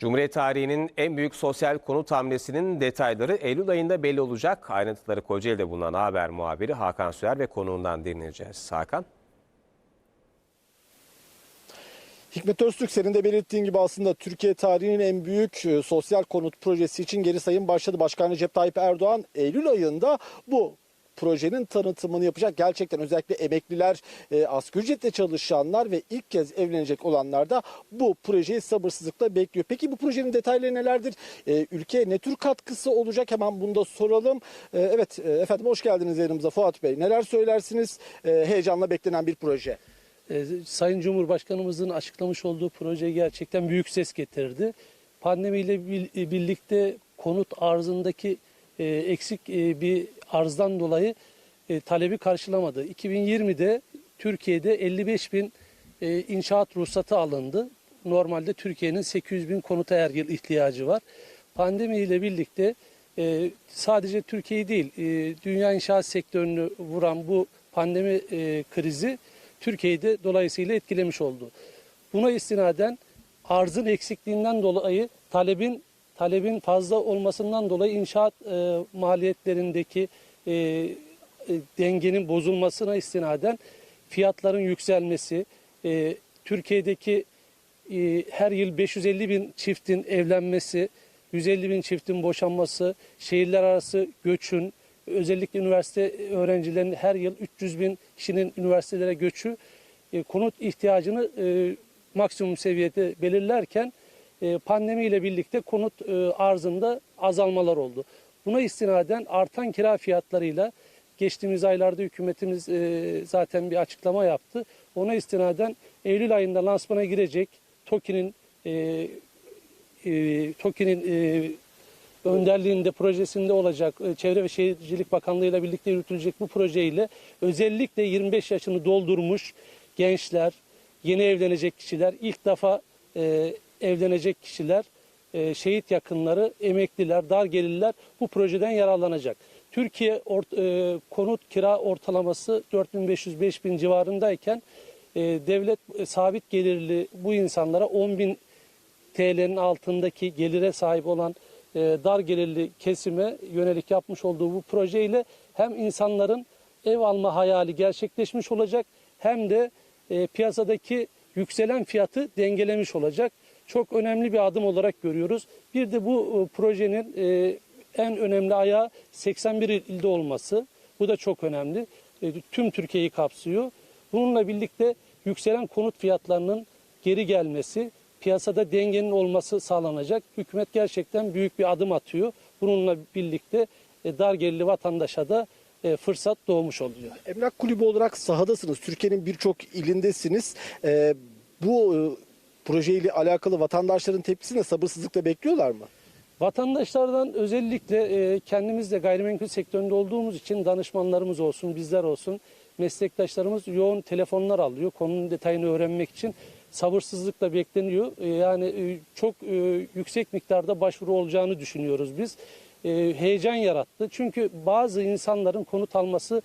Cumhuriyet tarihinin en büyük sosyal konut hamlesinin detayları Eylül ayında belli olacak. Ayrıntıları Kocaeli'de bulunan haber muhabiri Hakan Süer ve konuğundan dinleyeceğiz. Hakan. Hikmet Öztürk senin de belirttiğin gibi aslında Türkiye tarihinin en büyük e, sosyal konut projesi için geri sayım başladı. Başkan Recep Tayyip Erdoğan Eylül ayında bu projenin tanıtımını yapacak. Gerçekten özellikle emekliler, e, asgari ücretle çalışanlar ve ilk kez evlenecek olanlar da bu projeyi sabırsızlıkla bekliyor. Peki bu projenin detayları nelerdir? E, ülkeye ne tür katkısı olacak? Hemen bunu da soralım. E, evet e, efendim hoş geldiniz yanımıza Fuat Bey. Neler söylersiniz? E, heyecanla beklenen bir proje. E, Sayın Cumhurbaşkanımızın açıklamış olduğu proje gerçekten büyük ses getirdi. Pandemiyle bil- birlikte konut arzındaki e, eksik e, bir arzdan dolayı e, talebi karşılamadı. 2020'de Türkiye'de 55 bin e, inşaat ruhsatı alındı. Normalde Türkiye'nin 800 bin konuta her yıl ihtiyacı var. Pandemiyle birlikte e, sadece Türkiye'yi değil, e, dünya inşaat sektörünü vuran bu pandemi e, krizi Türkiye'yi de dolayısıyla etkilemiş oldu. Buna istinaden arzın eksikliğinden dolayı talebin talebin fazla olmasından dolayı inşaat e, maliyetlerindeki e, e, dengenin bozulmasına istinaden fiyatların yükselmesi, e, Türkiye'deki e, her yıl 550 bin çiftin evlenmesi, 150 bin çiftin boşanması, şehirler arası göçün, özellikle üniversite öğrencilerinin her yıl 300 bin kişinin üniversitelere göçü e, konut ihtiyacını e, maksimum seviyede belirlerken e, pandemiyle birlikte konut e, arzında azalmalar oldu. Buna istinaden artan kira fiyatlarıyla geçtiğimiz aylarda hükümetimiz e, zaten bir açıklama yaptı. Ona istinaden Eylül ayında lansmana girecek TOKİ'nin e, e, TOKİ'nin e, önderliğinde projesinde olacak e, Çevre ve Şehircilik Bakanlığı ile birlikte yürütülecek bu projeyle özellikle 25 yaşını doldurmuş gençler, yeni evlenecek kişiler, ilk defa e, evlenecek kişiler, e, şehit yakınları, emekliler, dar gelirler bu projeden yararlanacak. Türkiye e, konut kira ortalaması 4500-5000 civarındayken e, devlet e, sabit gelirli bu insanlara 10 bin TL'nin altındaki gelire sahip olan e, dar gelirli kesime yönelik yapmış olduğu bu projeyle hem insanların ev alma hayali gerçekleşmiş olacak hem de piyasadaki yükselen fiyatı dengelemiş olacak. Çok önemli bir adım olarak görüyoruz. Bir de bu e, projenin e, en önemli ayağı 81 ilde olması. Bu da çok önemli. E, tüm Türkiye'yi kapsıyor. Bununla birlikte yükselen konut fiyatlarının geri gelmesi, piyasada dengenin olması sağlanacak. Hükümet gerçekten büyük bir adım atıyor. Bununla birlikte dar gelirli vatandaşa da fırsat doğmuş oluyor. Emlak kulübü olarak sahadasınız. Türkiye'nin birçok ilindesiniz. Bu projeyle alakalı vatandaşların tepkisini sabırsızlıkla bekliyorlar mı? Vatandaşlardan özellikle e, kendimiz de gayrimenkul sektöründe olduğumuz için danışmanlarımız olsun, bizler olsun, meslektaşlarımız yoğun telefonlar alıyor. Konunun detayını öğrenmek için sabırsızlıkla bekleniyor. E, yani e, çok yüksek miktarda başvuru olacağını düşünüyoruz biz. Heyecan yarattı. Çünkü bazı insanların konut alması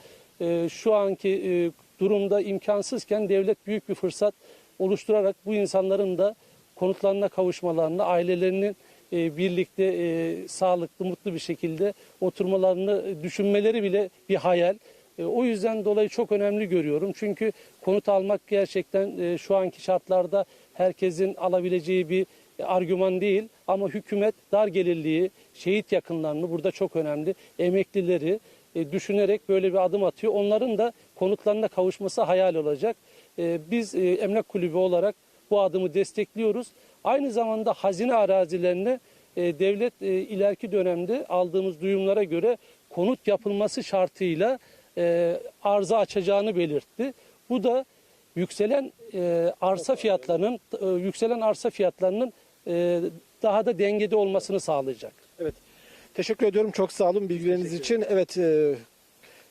şu anki durumda imkansızken devlet büyük bir fırsat oluşturarak bu insanların da konutlarına kavuşmalarını, ailelerinin e, birlikte e, sağlıklı, mutlu bir şekilde oturmalarını düşünmeleri bile bir hayal. E, o yüzden dolayı çok önemli görüyorum. Çünkü konut almak gerçekten şu anki şartlarda herkesin alabileceği bir argüman değil. Ama hükümet dar gelirliği, şehit yakınlarını burada çok önemli, emeklileri düşünerek böyle bir adım atıyor. Onların da konutlarına kavuşması hayal olacak. E, biz e, Emlak Kulübü olarak bu adımı destekliyoruz. Aynı zamanda hazine arazilerine e, devlet e, ileriki dönemde aldığımız duyumlara göre konut yapılması şartıyla e, arıza açacağını belirtti. Bu da yükselen e, arsa fiyatlarının e, yükselen arsa fiyatlarının e, daha da dengede olmasını sağlayacak. Evet. Teşekkür ediyorum. Çok sağ olun bilgileriniz için. Evet e,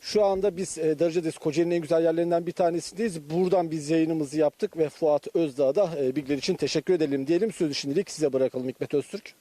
şu anda biz e, Darıca'dayız. Kocaeli'nin en güzel yerlerinden bir tanesindeyiz. Buradan biz yayınımızı yaptık ve Fuat Özdağ'a da e, bilgiler için teşekkür edelim diyelim. Sözü şimdilik size bırakalım Hikmet Öztürk.